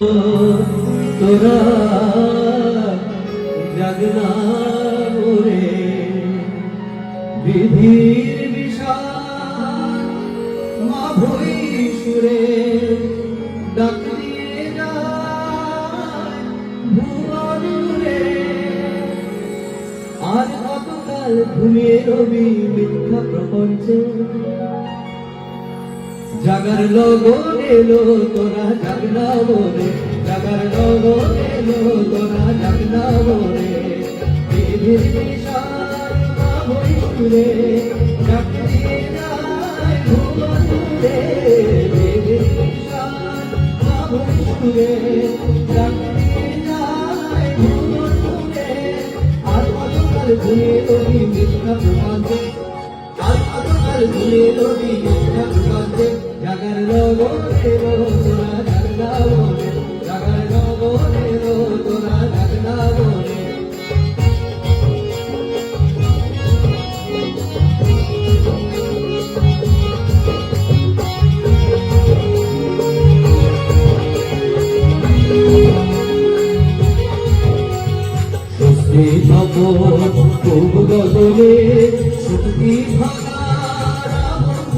তোরা জাগনা রে বিধির বিষাদ মা ভরি সুরে ডাকলি ভুবন কতকাল ঘুমিয়ে রবি মিথ্যা প্রপঞ্চ? জাগার লগন এলো তোরা, জাগনা বলে জাগার লগন এলো তোরা, জাগনা বলে ঘুমিয়ে রবি মিথ্যা প্রপঞ্চে আর কতকাল ঘুমিয়ে প্রপঞ্চে জাগার লগন এলো তোরা জাগনা বলে জাগার লগন এলো তোরা জাগনা বলে স্বস্তি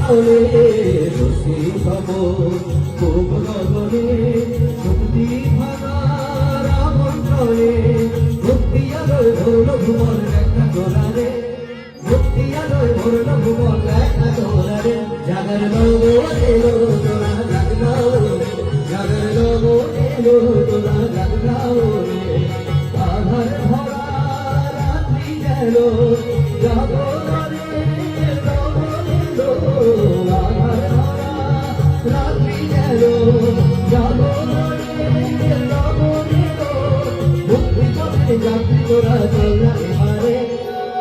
স্বস্তি খবর খুব গগনে শক্তি ভাঙারে ভক্তি আলোয় ভরল ভুবন একটা দোলারে ভক্তি আলোয় ভরল ভুবন একটা দোলারে জাগার লোক এলো তোরা জাগনা জাগার লোক এলো তোরা জাগনা আধার ভরা রাত্রি গেল জাগরণে তোরা চলা এবারে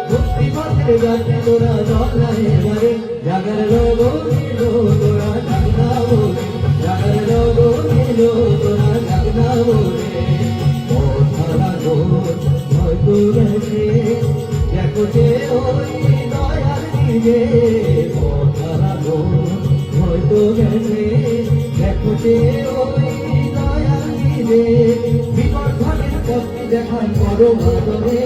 মুক্তি পথে যাত্রী তোরা চলা এবারে জাগর লোগো এলো তোরা জাগনা বলে জাগর লোগো এলো তোরা গোর হয়তো গেছে দেখো যে ওই দয়ার দিকে সারা গোর হয়তো গেছে দেখো যে ওই দয়ার দিকে বিপদ পথে দেখায় বড় ভাজরে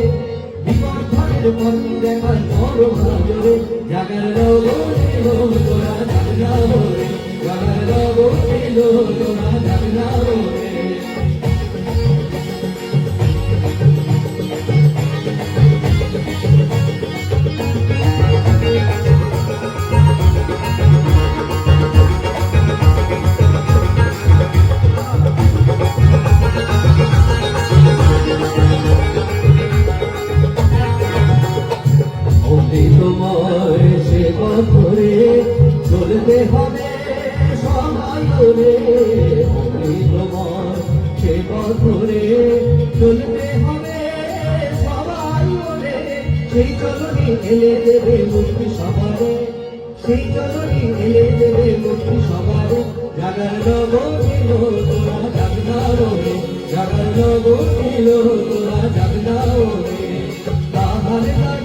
ঘটের পথে দেখায় বড় ভাজরে জাগার লোগো এলো তোরা জাগনা জাগনা বলে অমৃতময় সে বছরে চলতে হবে সবাই করে অমৃতময় সে বছরে চলতে হবে সবাই করে সেই চলনি এলে দেবে মুক্তি সবারে। সেই চলনি এলে দেবে মুক্তি সবারে। জাগার তোরা জাগনা রে জাগার তোরা জাগনা রে তাহার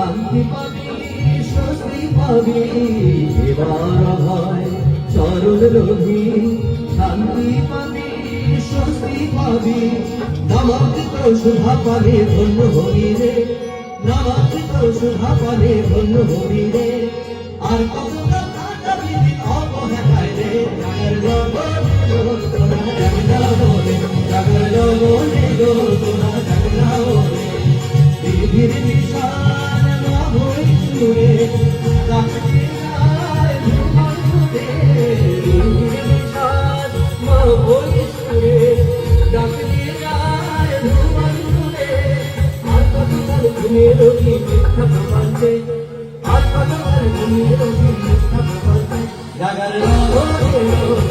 শান্তি পাবি, স্বস্তি পাবি, এবার হয় চরণ লোভী শান্তি পাবি, স্বস্তি পাবি নামাতে তো শুভা পাবে ধন্য হবি রে। নামাতে তো শুভা পাবে ধন্য হবি রে। আর আর